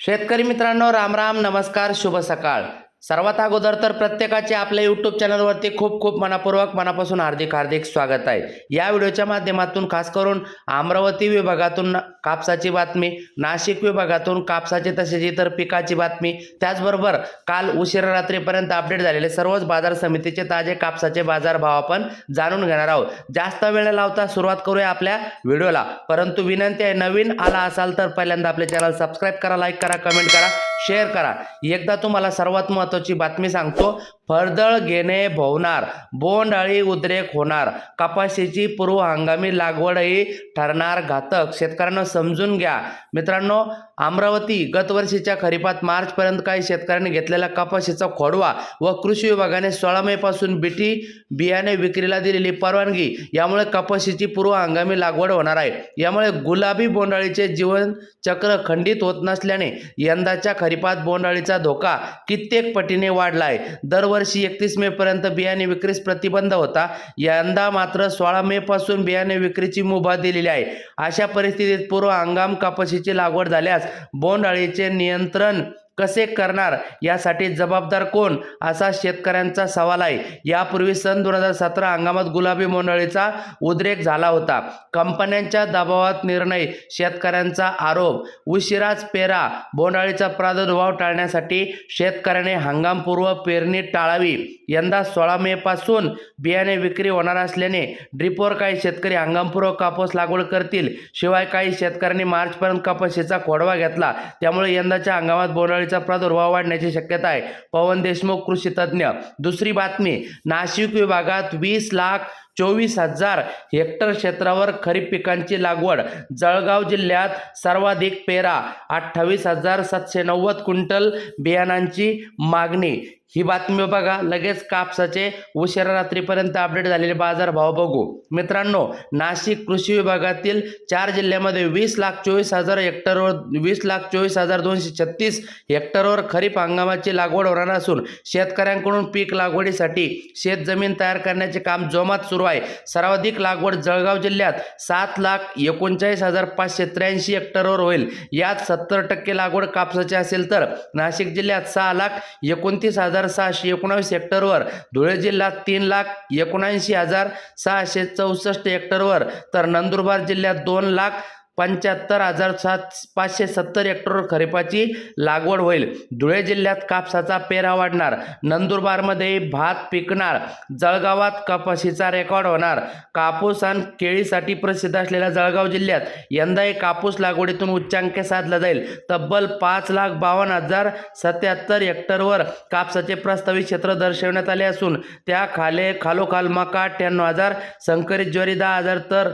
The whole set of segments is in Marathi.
शेतकरी मित्रांनो राम राम नमस्कार शुभ सकाळ. सर्वात अगोदर तर प्रत्येकाचे आपल्या यूट्यूब चॅनलवरती खूप खूप मनापूर्वक मनापासून हार्दिक हार्दिक स्वागत आहे. या व्हिडिओच्या माध्यमातून खास करून अमरावती विभागातून कापसाची बातमी नाशिक विभागातून कापसाची तसेच इतर पिकाची बातमी त्याचबरोबर काल उशिरा रात्रीपर्यंत अपडेट झालेले सर्वच बाजार समितीचे ताजे कापसाचे बाजार भाव आपण जाणून घेणार आहोत. जास्त वेळ लावता सुरुवात करूया आपल्या व्हिडिओला. परंतु विनंती आहे नवीन आला असाल तर पहिल्यांदा आपले चॅनल सबस्क्राईब करा लाईक करा कमेंट करा शेअर करा. एकदा तुम्हाला सर्वात महत्त्वाची बातमी सांगतो. फळदळ घेणे भोवणार बोंडअळी उद्रेक होणार. कपाशीची पूर्व हंगामी लागवडही ठरणार घातक. शेतकऱ्यांना समजून घ्या. मित्रांनो अमरावती गतवर्षीच्या खरीपात मार्चपर्यंत काही शेतकऱ्यांनी घेतलेला कपाशीचा खोडवा व कृषी विभागाने सोळा मे पासून बीटी बियाणे विक्रीला दिलेली परवानगी यामुळे कपाशीची पूर्व हंगामी लागवड होणार आहे. यामुळे गुलाबी बोंडअळीचे जीवनचक्र खंडित होत नसल्याने यंदाच्या खरीपात बोंडअळीचा धोका कित्येक पटीने वाढला आहे. दरवर्षी एकतीस मे पर्यंत बियाणे विक्रीस प्रतिबंध होता. यंदा मात्र सोळा मे पासून बियाणे विक्रीची मुभा दिलेली आहे. अशा परिस्थितीत पूर्व हंगाम कपाशीची लागवड झाल्यास बोंडअळीचे नियंत्रण कसे करणार? यासाठी जबाबदार कोण? असा शेतकऱ्यांचा सवाल आहे. यापूर्वी सन दोन हजार सतरा हंगामात गुलाबी बोंडअळीचा उद्रेक झाला होता. कंपन्यांच्या दबावात निर्णय शेतकऱ्यांचा आरोप. उशिराच पेरा बोंडाळीचा प्रादुर्भाव टाळण्यासाठी शेतकऱ्याने हंगामपूर्व पेरणी टाळावी. यंदा सोळा मे पासून बियाणे विक्री होणार असल्याने ड्रिपवर काही शेतकरी हंगामपूर्व कापूस लागवड करतील. शिवाय काही शेतकऱ्यांनी मार्चपर्यंत कपाशीचा खोडवा घेतला. त्यामुळे यंदाच्या हंगामात बोंडाळी बोंडअळीचा प्रादुर्भाव वाढण्याची शक्यता आहे. पवन देशमुख कृषी तज्ज्ञ. दुसरी बातमी नाशिक विभागात वीस लाख चोवीस हजार हेक्टर क्षेत्रावर खरीप पिकांची लागवड. जळगाव जिल्ह्यात सर्वाधिक पेरा अठ्ठावीस हजार सातशे नव्वद क्विंटल बियाणांची मागणी. ही बातमी बघा लगेच कापसाचे उशिरा रात्रीपर्यंत अपडेट झालेले बाजारभाव बघू. मित्रांनो नाशिक कृषी विभागातील चार जिल्ह्यामध्ये वीस लाख चोवीस हजार हेक्टरवर वीस लाख चोवीस हजार दोनशे छत्तीस हेक्टरवर खरीप हंगामाची लागवड होणार असून शेतकऱ्यांकडून पीक लागवडीसाठी शेतजमीन तयार करण्याचे काम जोमात सुरू आहे. सर्वाधिक लागवड जळगाव जिल्ह्यात सात लाख एकोणचाळीस हजार पाचशे त्र्याऐंशी हेक्टरवर होईल. यात सत्तर टक्के लागवड कापसाची असेल तर नाशिक जिल्ह्यात सहा लाख एकोणतीस हजार सहाशे एकोणावीस हेक्टरवर धुळे जिल्ह्यात तीन लाख एकोणऐंशी हजार सहाशे चौसष्ट हेक्टरवर तर नंदुरबार जिल्ह्यात दोन लाख पंच्याहत्तर हजार सात पाचशे सत्तर हेक्टरवर खरीपाची लागवड होईल. धुळे जिल्ह्यात कापसाचा पेरा वाढणार. नंदुरबारमध्ये भात पिकणार. जळगावात कपाशीचा रेकॉर्ड होणार. कापूस आणि केळीसाठी प्रसिद्ध असलेल्या जळगाव जिल्ह्यात यंदाही कापूस लागवडीतून उच्चांक साधला जाईल. तब्बल पाच लाख बावन्न हजार सत्याहत्तर हेक्टरवर कापसाचे प्रस्तावित क्षेत्र दर्शवण्यात आले असून त्या खाले खालोखाल मका अठ्ठ्याण्णव हजार संकरित ज्वारी दहा हजार तर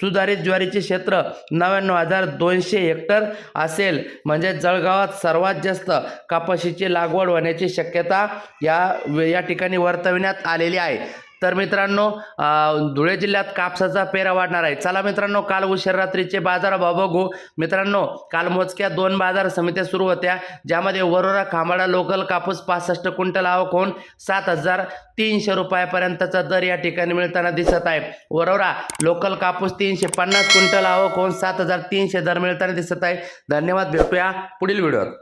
सुधारित ज्वारीचे क्षेत्र नव्याण्णव हजार दोनशे हेक्टर असेल. म्हणजे जळगावात सर्वात जास्त कपाशीची लागवड होण्याची शक्यता या या ठिकाणी वर्तविण्यात आलेली आहे. तर मित्रांनो धुळे जिल्ह्यात कापसाचा पेरा वाढणार आहे. चला मित्रांनो काल उशीर रात्रीचे बाजार भाव बघू. मित्रांनो काल मोजक्या दोन बाजार समित्या सुरू होत्या ज्यामध्ये वरोरा खांबाडा लोकल कापूस पासष्ट क्विंटल आवक होऊन सात हजार तीनशे रुपयापर्यंतचा दर या ठिकाणी मिळताना दिसत आहे. वरोरा लोकल कापूस तीनशे पन्नास क्विंटल आवक होऊन सात हजार तीनशे दर मिळताना दिसत आहे. धन्यवाद भेटूया पुढील व्हिडिओत.